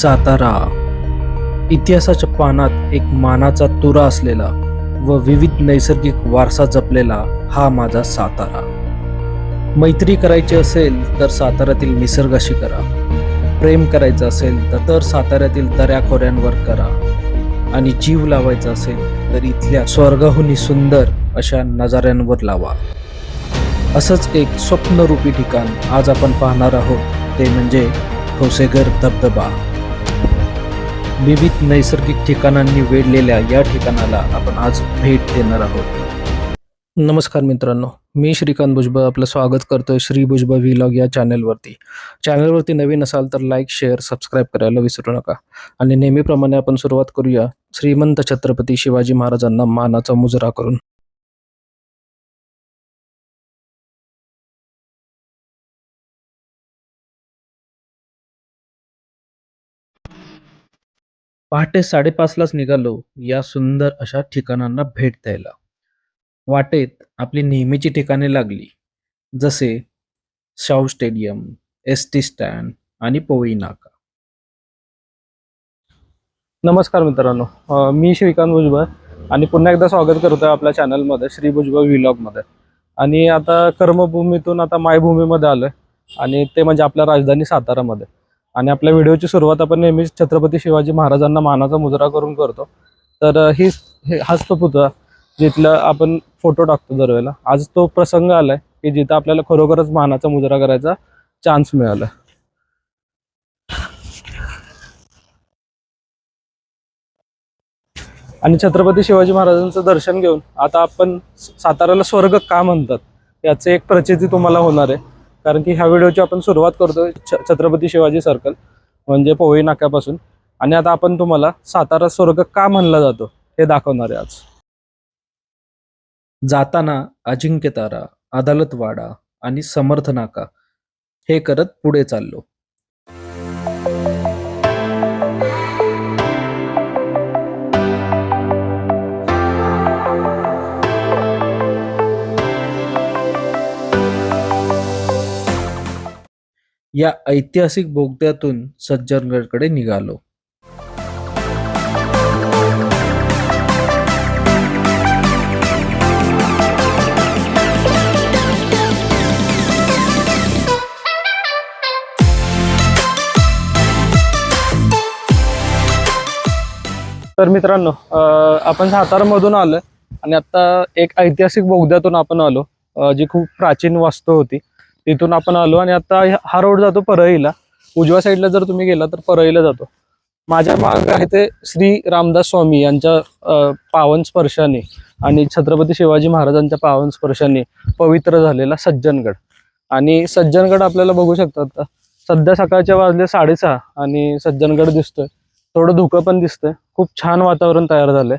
सातारा. इतिहासाच्या पानात एक मानाचा तुरा असलेला व विविध नैसर्गिक वारसा जपलेला हा माझा सातारा. मैत्री करायची असेल तर साताऱ्यातील निसर्गाशी करा. प्रेम करायचं असेल तर तर साताऱ्यातील दऱ्याखोऱ्यांवर करा. आणि जीव लावायचा असेल तर इथल्या स्वर्गाहुनी सुंदर अशा नजाऱ्यांवर लावा. असंच एक स्वप्नरूपी ठिकाण आज आपण पाहणार आहोत. ते म्हणजे ठोसेघर धबधबा. विविध नैसर्गिक ठिकाणांनी वेढलेल्या या ठिकाणाला आपण आज भेट देणार आहोत. नमस्कार मित्रांनो मी श्रीकांत भुजबळ आपलं स्वागत करतोय श्री भुजबळ व्हिलॉग या चॅनलवरती. चॅनलवरती नवीन असाल तर लाईक शेअर सबस्क्राईब करायला विसरू नका. आणि नेहमीप्रमाणे आपण सुरुवात करूया श्रीमंत छत्रपती शिवाजी महाराजांना मानाचा मुजरा करून. पहाटे साडेपाचलाच निघालो. या सुंदर अशा ठिकाणांना भेट द्यायला. वाटेत आपली नेहमीची ठिकाणे लागली. जसे Shahu stadium S T stand आणि पोवई नाका. नमस्कार मित्रांनो. मी श्रीकांत भुजबळ आणि पुन्हा एकदा स्वागत करतोय आपल्या चॅनलमध्ये श्री भुजबळ व्हिलॉगमध्ये आणि आता कर्मभूमीतून आता मायभूमीमध्ये आलं आणि ते म्हणजे आपल्या राजधानी सातारामध्ये. आणि आपल्या व्हिडिओची सुरुवात आपण नेहमीच छत्रपती शिवाजी महाराजांना मानाचा मुजरा करून करतो. तर ही हे- हाच तो पुतळा जिथलं आपण फोटो टाकतो दरवेळेला. आज तो प्रसंग आलाय की जिथं आपल्याला खरोखरच मानाचा मुजरा करायचा चान्स मिळाला. आणि छत्रपती शिवाजी महाराजांचं दर्शन घेऊन आता आपण साताऱ्याला स्वर्ग का म्हणतात? याचे एक प्रचिती तुम्हाला होणार आहे. कारण की ह्या व्हिडिओची आपण सुरुवात करतोय छत्रपती शिवाजी सर्कल म्हणजे पोवई नाक्यापासून. आणि आता आपण तुम्हाला सातारा स्वर्ग का म्हणला जातो हे दाखवणार आहे आज. जाताना अजिंक्य तारा अदालतवाडा आणि समर्थ नाका हे करत पुढे चाललो. या ऐतिहासिक बोगद्यातून सज्जनगडकडे निघालो. तर मित्रांनो आपण सातारामधून आलो आणि आता एक ऐतिहासिक बोगद्यातून आपण आलो जी खूप प्राचीन वास्तू होती. तिथून आपण आलो आणि आता हा रोड जातो परळीला. उजव्या साईडला जर तुम्ही गेला तर परळीला जातो. माझ्या माग आहे ते श्री रामदास स्वामी यांच्या पावन स्पर्शाने आणि छत्रपती शिवाजी महाराजांच्या पावन स्पर्शाने पवित्र झालेला सज्जनगड. आणि सज्जनगड आपल्याला बघू शकतात आता. सध्या सकाळच्या वाजले साडेसहा आणि सज्जनगड दिसतोय. थोडं धुकं पण दिसतंय. खूप छान वातावरण तयार झालंय.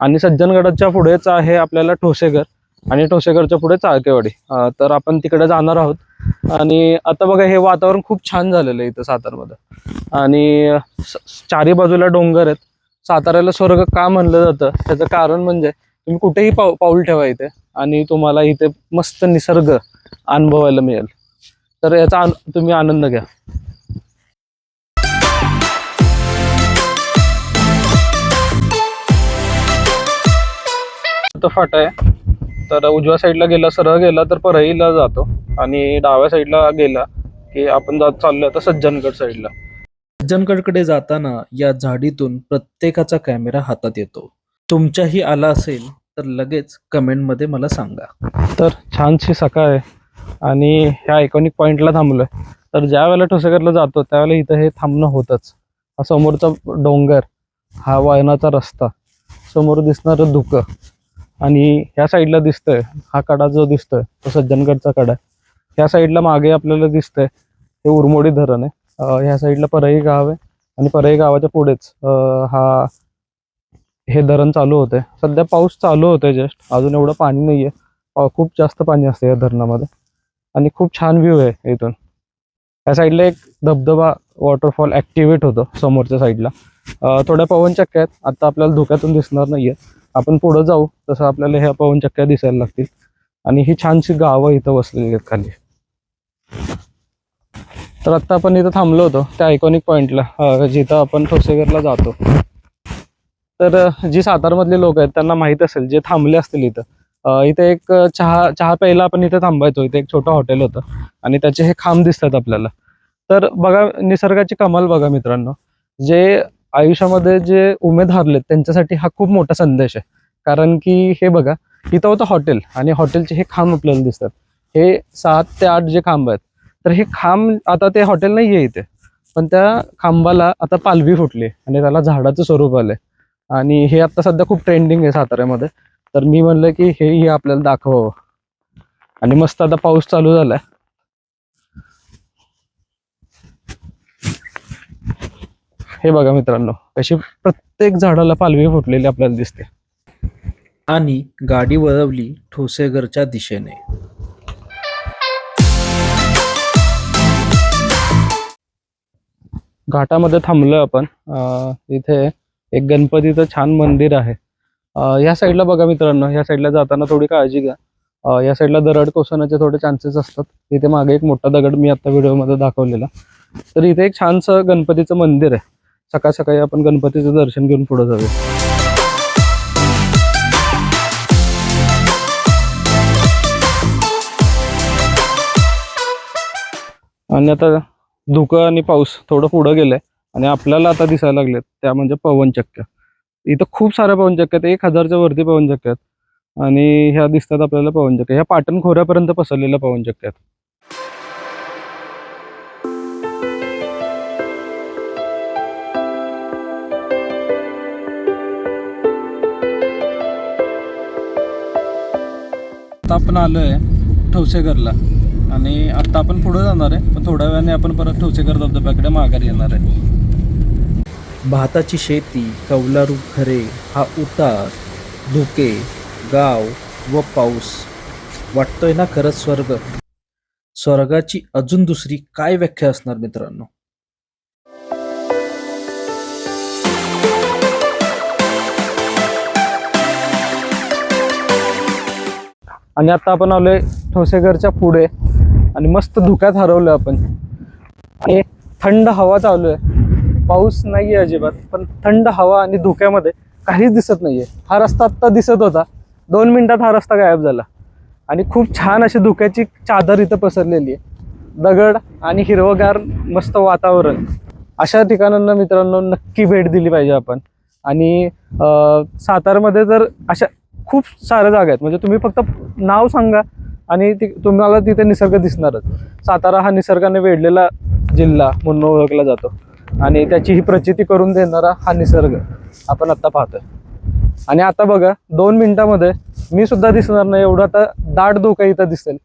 आणि सज्जनगडाच्या पुढेच आहे आपल्याला ठोसेघर. आणि ठोसेकरच्या पुढे चाळकेवाडी. तर आपण तिकडे जाणार आहोत. आणि आता बघा हे वातावरण खूप छान झालेलं आहे इथं सातारमध्ये. आणि चारी बाजूला डोंगर आहेत. साताऱ्याला स्वर्ग का म्हणलं जातं? त्याचं कारण म्हणजे तुम्ही कुठेही पाऊ पाऊल ठेवा इथे. आणि तुम्हाला इथे मस्त निसर्ग अनुभवायला मिळेल. तर याचा आन- तुम्ही आनंद घ्या. फाटा आहे. तर उजव्या साईडला गेला सरळ गेला तर परळीला जातो. आणि डाव्या साईडला गेला की आपण जात चाललोय आता सज्जनगड साईडला. सज्जनगडकडे जाताना या झाडीतून प्रत्येकाचा कॅमेरा हातात येतो. तुमच्याही आला असेल तर लगेच कमेंटमध्ये मला सांगा. तर छानशी सकाळ आहे आणि ह्या आयकॉनिक पॉइंटला थांबलोय. तर ज्या वेळेला ठोसेघरला जातो त्यावेळेला इथं हे थांबणं होतच. हा समोरचा डोंगर हा वायनाचा रस्ता समोर दिसणारं धुकं आणि ह्या साईडला दिसतंय हा कडा जो दिसतोय तो सज्जनगडचा कडा ह्या साईडला मागे आपल्याला दिसतंय हे उरमोडी धरण आहे. ह्या साईडला परई गाव आहे आणि परई गावाच्या पुढेच हा हे धरण चालू होतंय. सध्या पाऊस चालू होतोय जस्ट अजून एवढं पाणी नाहीये. आहे खूप जास्त पाणी असते या धरणामध्ये. आणि खूप छान व्ह्यू आहे इथून. या साईडला एक धबधबा वॉटरफॉल ऍक्टिव्हेट होतो समोरच्या साईडला. अं, थोड्या पवनचक्क्या आहेत. आता आपल्याला धोक्यातून दिसणार नाहीये. आपण पुढं जाऊ तसं आपल्याला ह्या पवनचक्क्या दिसायला लागतील. आणि ही छानशी गावं इथं वसलेली आहेत खाली. तर आत्ता आपण इथं थांबलो होतो त्या आयकॉनिक पॉईंटला जिथं आपण ठोसेघरला जातो. तर जी सातारमधले लोक आहेत त्यांना माहीत असेल जे थांबले असतील इथं. इथे एक चहा चहा प्यायला आपण इथे थांबायचो इथे एक छोटं हॉटेल होतं. आणि त्याचे हे खांब दिसतात आपल्याला. तर बघा निसर्गाची कमाल बघा मित्रांनो. जे आयुष्यामध्ये जे उमेद हरलेत त्यांच्यासाठी हा खूप मोठा संदेश आहे. कारण की हे बघा इथं होतं हॉटेल आणि हॉटेलचे हे खांब आपल्याला दिसतात. हे सात ते आठ जे खांब आहेत तर हे खांब आता ते हॉटेल नाही आहे इथे. पण त्या खांबाला आता पालवी फुटली आणि त्याला झाडाचं स्वरूप आलंय. आणि हे आता सध्या खूप ट्रेंडिंग आहे साताऱ्यामध्ये. तर मी म्हणलं की हेही आपल्याला दाखवावं. आणि मस्त आता पाऊस चालू झाला आहे हे बघा मित्रांनो कशी प्रत्येक झाडाला पालवी फुटलेली आपल्याला दिसते. आणि गाडी वळवली ठोसेघरच्या दिशेने. घाटामध्ये थांबलोय आपण. इथे एक गणपतीचं छान मंदिर आहे. या साईडला बघा मित्रांनो या साईडला जाताना थोडी काळजी घ्या. या साईडला दरड कोसळण्याचे थोडे चान्सेस असतात. इथे मागे एक मोठा दगड मी आता व्हिडिओमध्ये दाखवलेला. तर इथे एक छानसं गणपतीचं मंदिर आहे. सकाळ सकाळी आपण गणपतीचं दर्शन घेऊन पुढे जाऊया. आणि आता धुकं आणि पाऊस थोडं पुढं गेलंय आणि आपल्याला आता दिसायला लागलेत. त्या म्हणजे पवनचक्क्या इथं खूप साऱ्या पवनचक्क्या आहेत. एक हजारच्या वरती पवनचक्क्या आहेत. आणि ह्या दिसतात आपल्याला पवनचक्क्या ह्या पाटण खोऱ्यापर्यंत पसरलेल्या पवनचक्क्या आहेत. आता आपण आलोय ठवसेघरला. आणि आता आपण पुढे जाणार आहे पण थोड्या वेळाने आपण परत ठोसेघर धबधब्याकडे माघारी येणार आहे. भाताची शेती कौलारू घरे हा उतार धुके गाव व पाऊस. वाटतोय ना खरंच स्वर्ग? स्वर्गाची अजून दुसरी काय व्याख्या असणार मित्रांनो? आणि आता आपण आलोय ठोसेघरच्या पुढे. आणि मस्त धुक्यात हरवलं आपण. आणि थंड हवा चालू आहे. पाऊस नाही आहे अजिबात पण थंड हवा आणि धुक्यामध्ये काहीच दिसत नाही आहे हा रस्ता आत्ता दिसत होता. दोन मिनटात हा रस्ता गायब झाला. आणि खूप छान अशी धुक्याची चादर इथं पसरलेली आहे. दगड आणि हिरवगार मस्त वातावरण. अशा ठिकाणांना मित्रांनो नक्की भेट दिली पाहिजे आपण. आणि सातारमध्ये जर अशा खूप साऱ्या जागा आहेत. म्हणजे तुम्ही फक्त नाव सांगा आणि ती तुम्हाला तिथे निसर्ग दिसणारच. सातारा हा निसर्गाने वेढलेला जिल्हा म्हणून ओळखला जातो. आणि त्याची ही प्रचिती करून देणारा हा निसर्ग आपण आत्ता पाहतोय. आणि आता बघा दोन मिनिटामध्ये मी सुद्धा दिसणार नाही एवढं आता दाट धोका इथं दिसेल.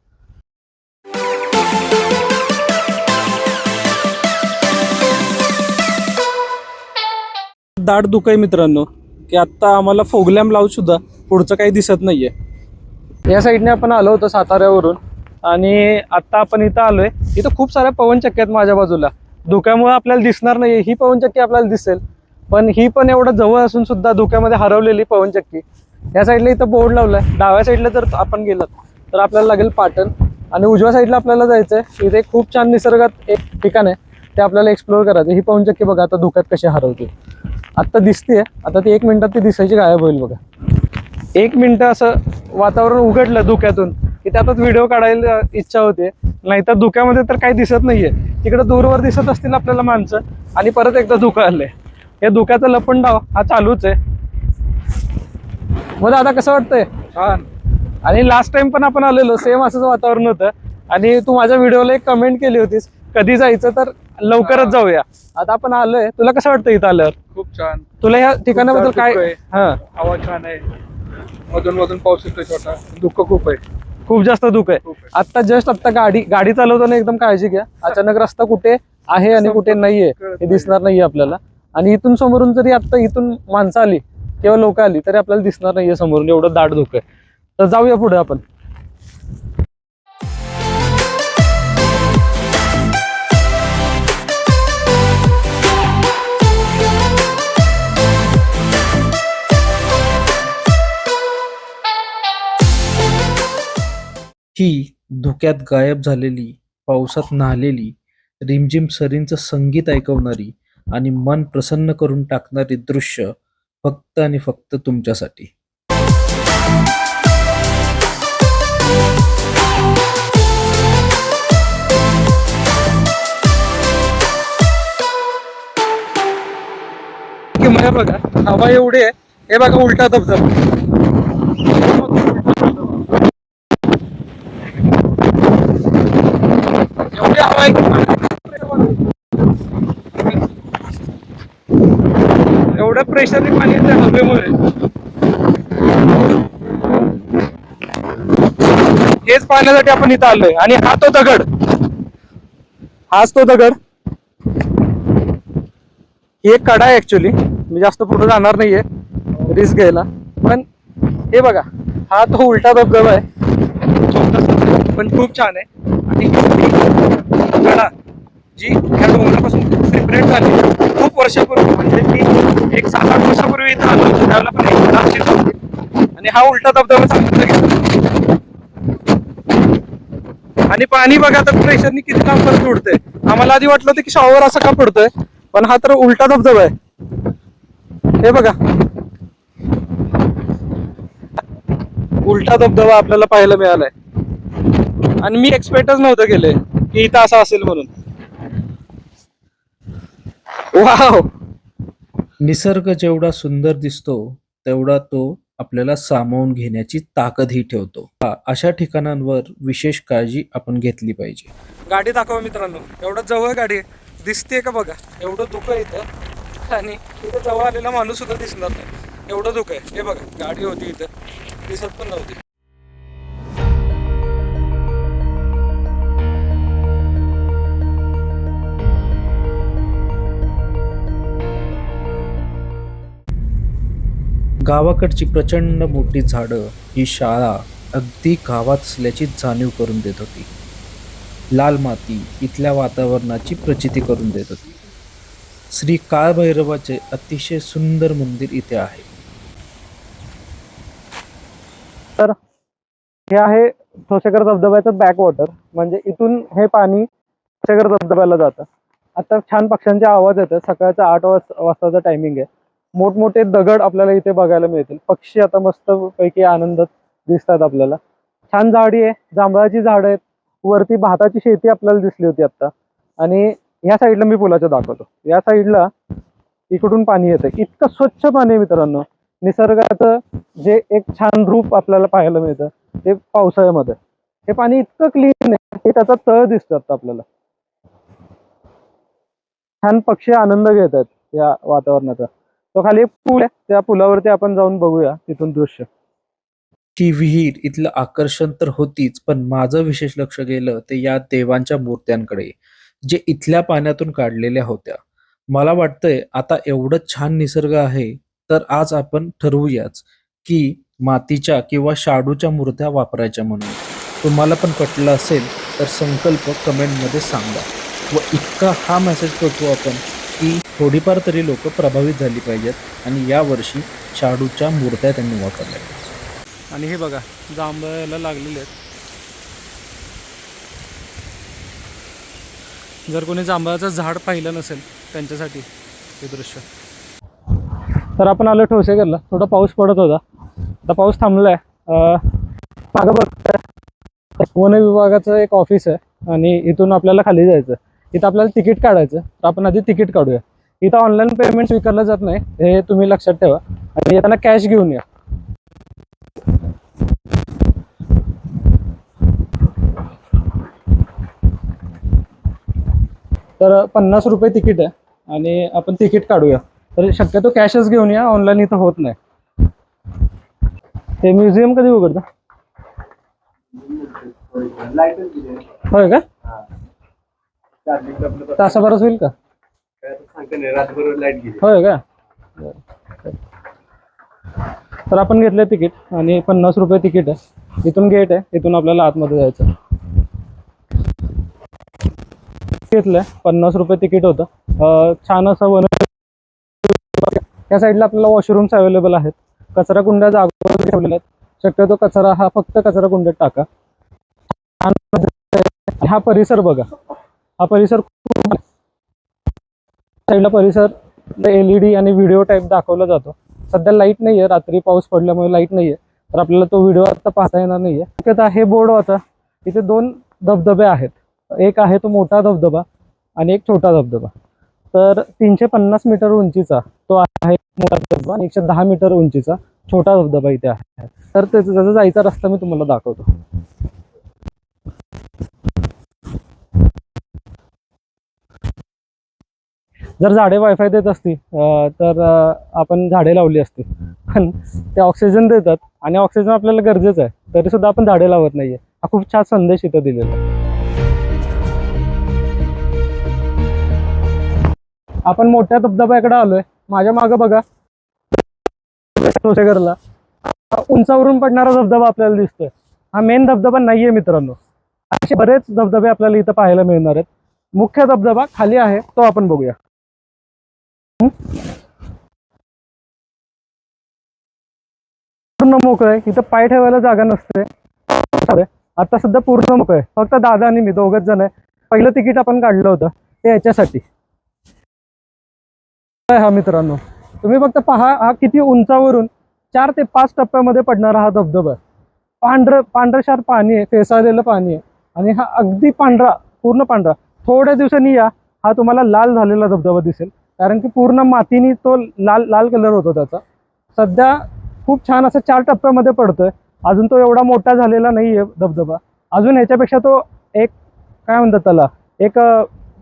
दाट धुकं आहे मित्रांनो की आत्ता आम्हाला फोगलॅम लावून सुद्धा पुढचं काही दिसत नाही आहे या साईडने आपण आलो होतो साताऱ्यावरून. आणि आत्ता आपण इथं आलोय. इथं खूप साऱ्या पवनचक्क्या आहेत माझ्या बाजूला. धुक्यामुळे आपल्याला दिसणार नाही ही पवनचक्की आपल्याला दिसेल. पण ही पण एवढं जवळ असून सुद्धा धुक्यामध्ये हरवलेली पवनचक्की. या साईडला इथं बोर्ड लावलाय. डाव्या साईडला जर आपण गेलात तर आपल्याला लागेल पाटण. आणि उजव्या साईडला आपल्याला जायचंय. इथे खूप छान निसर्गात एक ठिकाण आहे. ते आपल्याला एक्सप्लोअर करायचं ही पवनचक्की बघा आता धुक्यात कशी हरवते. आत्ता दिसते आता ती एक मिनिटात ती दिसायची गायब होईल बघा. एक मिनिट असं वातावरण उघडलं धुक्यातून की त्यातच व्हिडिओ काढायला इच्छा होते. नाहीतर धुक्यामध्ये तर काही दिसत नाहीये. तिकडे दूरवर दिसत असतील आपल्याला माणसं आणि परत एकदा धुकं आलंय. या धुक्याचा लपंडाव हा चालूच आहे. मग आता कसं वाटतंय? छान. आणि लास्ट टाइम पण आपण आलेलो सेम असंच वातावरण होतं. आणि तू माझ्या व्हिडिओला एक कमेंट केली होतीस कधी जायचं तर लवकरच जाऊया. आता आपण आलोय. तुला कसं वाटतं इथं आल्यावर? खूप छान. तुला ह्या ठिकाणाबद्दल काय. हा. हवा छान आहे. मधून मधून पाऊस येतोय छोटा. दुःख खूप आहे. खूप जास्त आहे. खूप आहे. आता जस्ट आता गाडी गाडी चालवताना एकदम काळजी घ्या. अचानक रस्ता कुठे आहे आणि कुठे नाहीये हे दिसणार नाहीये आपल्याला. आणि इथून समोरून जरी आता इथून माणसं आली किंवा लोक आली तरी आपल्याला दिसणार नाहीये समोरून एवढं दाट धुक आहे. तर जाऊया पुढे आपण. ही धुक्यात गायब झालेली पावसात न्हालेली रिमझिम सरींचं संगीत ऐकवणारी आणि मन प्रसन्न करून टाकणारी दृश्य फक्त आणि फक्त तुमच्यासाठी. मला बघा हवा एवढी आहे. हे बघा उलटा धबधबा एवढी हवा आहे की एवढं प्रेशरने हवेमुळे हेच पाहण्यासाठी आपण इथं आलोय. आणि हा तो दगड. हाच तो दगड. ही एक कडा आहे ऍक्च्युली मी जास्त पुढे जाणार नाहीये. रिस्क घ्यायला. पण हे बघा हा तो उलटा धबधबा आहे. पण खूप छान आहे. आणि कडा जी ह्या डोंगरापासून सेपरेट झाली. खूप वर्षापूर्वी म्हणजे मी एक सात आठ वर्षापूर्वी इथं आलो होतो. त्यावेळेला पण एक कडा होती. आणि हा उलटा धबधबा चांगला घेतला आणि पाणी बघा तर प्रेशरनी किती काम परत उडतंय. आम्हाला आधी वाटलं होतं की शॉवर असं का पडतोय पण हा तर उलटा धबधबा आहे. हे बघा. उलटा धबधबा आपल्याला पाहायला मिळालाय. आणि मी एक्सपेक्टच नव्हतं केले की इथं असं असेल म्हणून. वाव. निसर्ग जेवढा सुंदर दिसतो तेवढा तो आपल्याला सामावून घेण्याची ताकदही ठेवतो. हा, अशा ठिकाणांवर विशेष काळजी आपण घेतली पाहिजे. गाडी दाखवा मित्रांनो. एवढं जवळ गाडी आहे. दिसते का बघा? एवढं धुकं आहे इथं. आणि इथं जवळ आलेला माणूस सुद्धा दिसणार नाही. एवढं धुकं आहे. हे बघा गाडी होती इथं. दिसत पण नव्हती. गावाकडची प्रचंड मोठी झाडं ही शाळा अगदी गावात असल्याची जाणीव करून देत होती. लाल माती इथल्या वातावरणाची प्रचिती करून देत होती. श्री काळभैरवाचे अतिशय सुंदर मंदिर इथे आहे. तर हे आहे ठोसेकर धबधब्याचं बॅक वॉटर म्हणजे इथून हे पाणी ठोसेकर धबधब्याला जातं. आता छान पक्ष्यांचे आवाज येतात. सकाळचा आठ वाज वाजताचा टायमिंग आहे. मोठमोठे दगड आपल्याला इथे बघायला मिळतील. पक्षी आता मस्त पैकी आनंदात दिसतात आपल्याला. छान झाडी आहे. जांभळाची झाड आहेत. वरती भाताची शेती आपल्याला दिसली होती आता. आणि ह्या साईडला मी पुलाच्या दाखवतो. या साईडला इकडून पाणी येतं. इतकं स्वच्छ पाणी आहे मित्रांनो. निसर्गाचं जे एक छान रूप आपल्याला पाहायला मिळतं ते पावसाळ्यामध्ये. हे पाणी इतकं क्लीन आहे हे त्याचा तळ दिसतो आता आपल्याला. छान पक्षी आनंद घेत आहेत या वातावरणाचा. तो खाली एक पूल आहे. त्या पुलावरती आपण जाऊन बघूया तिथून दृश्य. ती विहीर इथलं आकर्षण तर होतीच पण माझं विशेष लक्ष गेलं ते या देवांच्या मूर्त्यांकडे जे इथल्या पाण्यातून काढलेल्या होत्या. मला वाटतंय आता एवढं छान निसर्ग आहे तर आज आपण ठरवूयाच की मातीच्या किंवा शाडूच्या मूर्त्या वापरायच्या म्हणून. तुम्हाला पण पटलं असेल तर संकल्प कमेंटमध्ये सांगा. व इतका हा मेसेज पोचवू आपण की थोडीफार तरी लोक प्रभावित झाली पाहिजेत आणि यावर्षी शाडूच्या मूर्त्या त्यांनी वापरल्या. आणि हे बघा जांभळाला लागलेले आहेत. जर कोणी जांभळाचं झाड पाहिलं नसेल त्यांच्यासाठी हे दृश्य. तर आपण आलो ठोसेकरला थोडा पाऊस पडत होता. आता पाऊस थांबलाय. आहे मागं बघ. वन विभागाचं एक ऑफिस आहे आणि इथून आपल्याला खाली जायचं इथं आपल्याला तिकीट काढायचं. तर आपण आधी तिकीट काढूया. इथं ऑनलाईन पेमेंट स्वीकारलं जात नाही. हे तुम्ही लक्षात ठेवा. आणि येताना कॅश घेऊन या. तर पन्नास रुपये तिकीट आहे. आणि आपण तिकीट काढूया. तर शक्यतो कॅशच घेऊन या. ऑनलाईन इथं होत नाही. हे म्युझियम कधी उघडतं? होय का? तासाभराच होईल का? होय का? तर आपण घेतलं तिकीट आणि पन्नास रुपये तिकीट आहे. इथून गेट आहे इथून आपल्याला आतमध्ये जायचं घेतलंय पन्नास रुपये तिकीट होतं. छान असं वन या साईडला आपल्याला वॉशरूम्स अवेलेबल आहेत. कचरा कुंड्या जागोजागी ठेवलेल्या आहेत. शक्यतो कचरा हा फक्त कचरा कुंड्यात टाका. हा परिसर बघा. हा परिसर खूप साईडला परिसर एल ई डी आणि व्हिडिओ टाईप दाखवला जातो. सध्या लाइट नाही आहे रात्री पाऊस पडल्यामुळे लाइट नाही आहे तर आपल्याला तो व्हिडिओ आता पाहता येणार नाही आहे शक्यता हे बोर्ड होता. इथे दोन धबधबे आहेत. एक आहे तो मोठा धबधबा आणि एक छोटा धबधबा. तर तीनशे पन्नास मीटर उंचीचा तो आहे मोठा धबधबा आणि एकशे दहा मीटर उंचीचा छोटा धबधबा इथे आहे. तर त्याचा जायचा रस्ता मी तुम्हाला दाखवतो. जर झाडे वायफाय देत असती तर आपण झाडे लावली असती. पण ते ऑक्सिजन देतात आणि ऑक्सिजन आपल्याला गरजेचं आहे. तरी सुद्धा आपण झाडे लावत नाहीये. हा खूप छान संदेश इथं दिलेला आहे. आपण मोठ्या धबधब्याकडे आलोय. माझ्या मागं बघा. सोसेगरला उंचावरून पडणारा धबधबा आपल्याला दिसतोय. हा मेन धबधबा नाहीये मित्रांनो. असे बरेच धबधबे आपल्याला इथं पाहायला मिळणार आहेत. मुख्य धबधबा खाली आहे तो आपण बघूया. पूर्ण मोकळं आहे. इथं पाय ठेवायला जागा नसते. आता सध्या पूर्ण मोकळं आहे. फक्त दादा आणि मी दोघच जण आहे. पहिलं तिकीट आपण काढलं होतं. ते याच्यासाठी. हा मित्रांनो तुम्ही फक्त पहा हा किती उंचावरून चार ते पाच टप्प्यामध्ये पडणारा हा धबधबा आहे. पांढरं पांढरशार पाणी आहे फेसाळलेलं पाणी आहे. आणि हा अगदी पांढरा पूर्ण पांढरा. थोड्या दिवसांनी या हा तुम्हाला लाल झालेला धबधबा दिसेल. कारण की पूर्ण मातीने तो लाल लाल कलर होतो त्याचा. सध्या खूप छान असं चार टप्प्यामध्ये पडतोय. अजून तो एवढा मोठा झालेला नाही आहे धबधबा. अजून ह्याच्यापेक्षा तो एक काय म्हणतात त्याला एक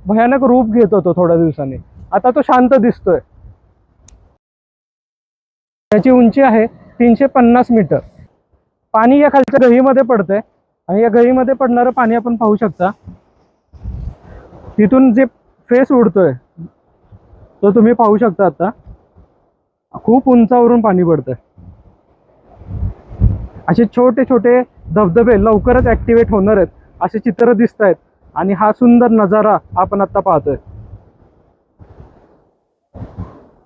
भयानक रूप घेत होतो थोड्या दिवसांनी. आता तो शांत दिसतोय. त्याची उंची आहे तीनशे पन्नास मीटर. पाणी या खालच्या गहीमध्ये पडतंय. आणि या गहीमध्ये पडणारं पाणी आपण पाहू शकता. तिथून जे फेस उडतोय तो तुम्ही पाहू शकता आता. खूप उंचावरून पाणी पडतंय. असे छोटे छोटे धबधबे लवकरच ॲक्टिवेट होणार आहेत असे चित्र दिसत आहेत आणि हा सुंदर नजारा आपण आता पाहतोय.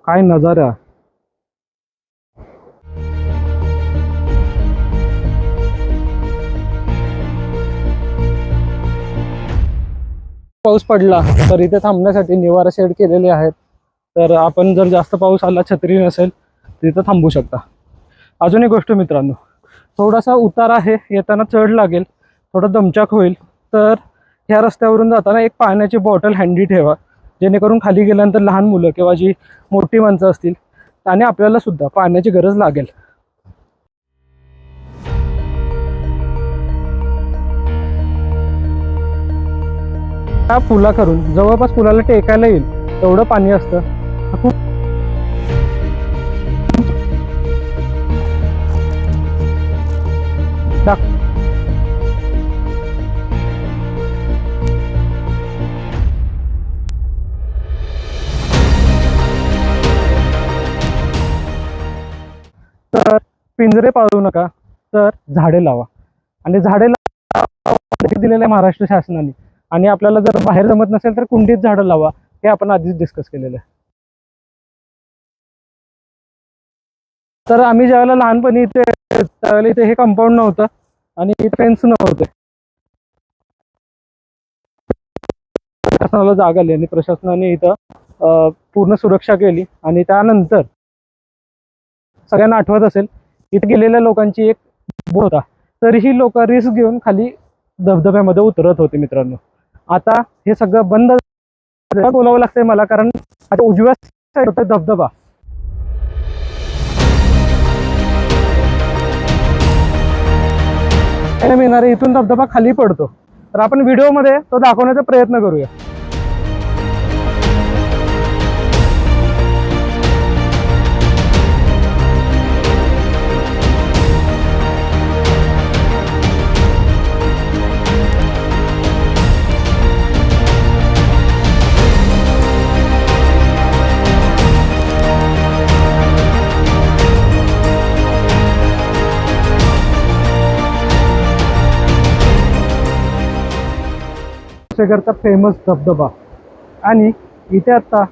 काय नजारा? पाऊस पडला तर इथे थांबण्यासाठी निवारा शेड केलेले आहेत. तर आपण जर जास्त पाऊस आला छत्री नसेल तिथं थांबू शकता. अजून एक गोष्ट मित्रांनो थोडासा उतार आहे येताना चढ लागेल थोडं दमचाक होईल तर ह्या रस्त्यावरून जाताना एक पाण्याची बॉटल हँडी ठेवा जेणेकरून खाली गेल्यानंतर लहान मुलं किंवा जी मोठी माणसं असतील आणि आपल्याला सुद्धा पाण्याची गरज लागेल. त्या पुला करून जवळपास पुलाला टेकायला येईल तेवढं पाणी असतं. हा खूप तर पिंजरे पाळू नका. तर झाडे लावा. आणि झाडे लावा. दिलेलं आहे महाराष्ट्र शासनाने. आणि आपल्याला जर बाहेर जमत नसेल तर कुंडीत झाडं लावा. हे आपण आधीच डिस्कस केलेलं आहे. तर आम्ही ज्यावेळेला लहानपणी इथे त्यावेळेला इथे हे कंपाऊंड नव्हतं आणि फेन्स नव्हते. प्रशासनाला जाग आली आणि प्रशासनाने इथं पूर्ण सुरक्षा केली आणि त्यानंतर सगळ्यांना आठवत असेल इथे गेलेल्या लोकांची एक बोट होता. तरीही लोक रिस्क घेऊन खाली धबधब्यामध्ये उतरत होते मित्रांनो. आता हे सगळं बंद बोलावं लागतंय मला कारण आता उजव्या साईड धबधबा इथून धबधबा खाली पडतो. तर आपण व्हिडिओमध्ये तो दाखवण्याचा प्रयत्न करूया. शेखरचा फेमस धबधबा. आणि इथे आता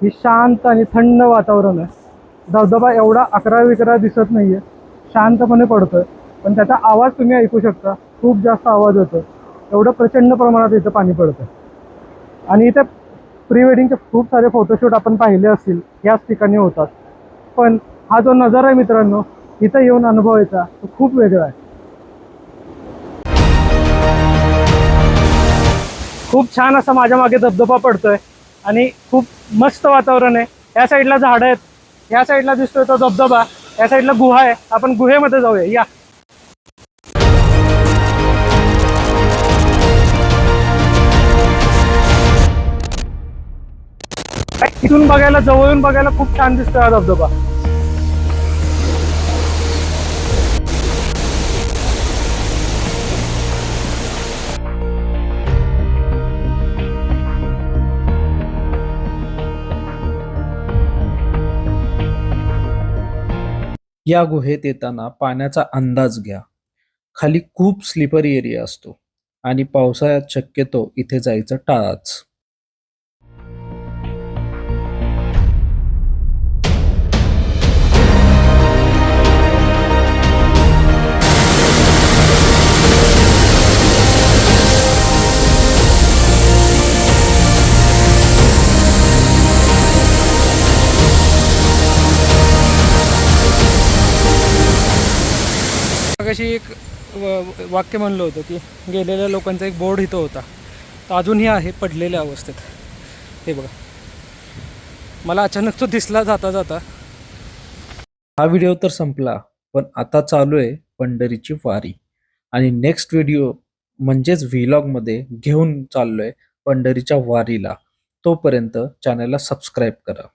ही शांत आणि थंड वातावरण आहे. धबधबा एवढा अकरा विकरा दिसत नाही आहे शांतपणे पडतोय. पण त्याचा आवाज तुम्ही ऐकू शकता. खूप जास्त आवाज होतो एवढं प्रचंड प्रमाणात इथं पाणी पडतं आणि इथे प्री वेडिंगचे खूप सारे फोटोशूट आपण पाहिले असतील. याच ठिकाणी होतात. पण हा जो नजारा आहे मित्रांनो इथं येऊन अनुभवायचा तो खूप वेगळा आहे. खूप छान असा माझ्या मागे धबधबा पडतोय आणि खूप मस्त वातावरण आहे. या साईडला झाडं आहेत. या साईडला दिसतोय तो धबधबा. या साईडला गुहा आहे. आपण गुहेमध्ये जाऊया. या. इथून बघायला जवळून बघायला खूप छान दिसतोय हा धबधबा. या गुहेत येताना पाण्याचा अंदाज घ्या. खाली खूप स्लिपरी एरिया असतो आणि पावसाळ्यात शक्यतो इथे जायचं टाळाच. वाक्य म्हणलं होतं की गेलेल्या लोकांचा एक बोर्ड इथं होता. तर अजूनही आहे पडलेल्या अवस्थेत. हे बघा. मला अचानक तो दिसला जाता जाता. हा व्हिडिओ तर संपला पण आता चालू आहे पंढरीची वारी. आणि नेक्स्ट व्हिडिओ म्हणजेच व्हिलॉगमध्ये घेऊन चाललोय पंढरीच्या वारीला. तोपर्यंत चॅनलला सबस्क्राईब करा.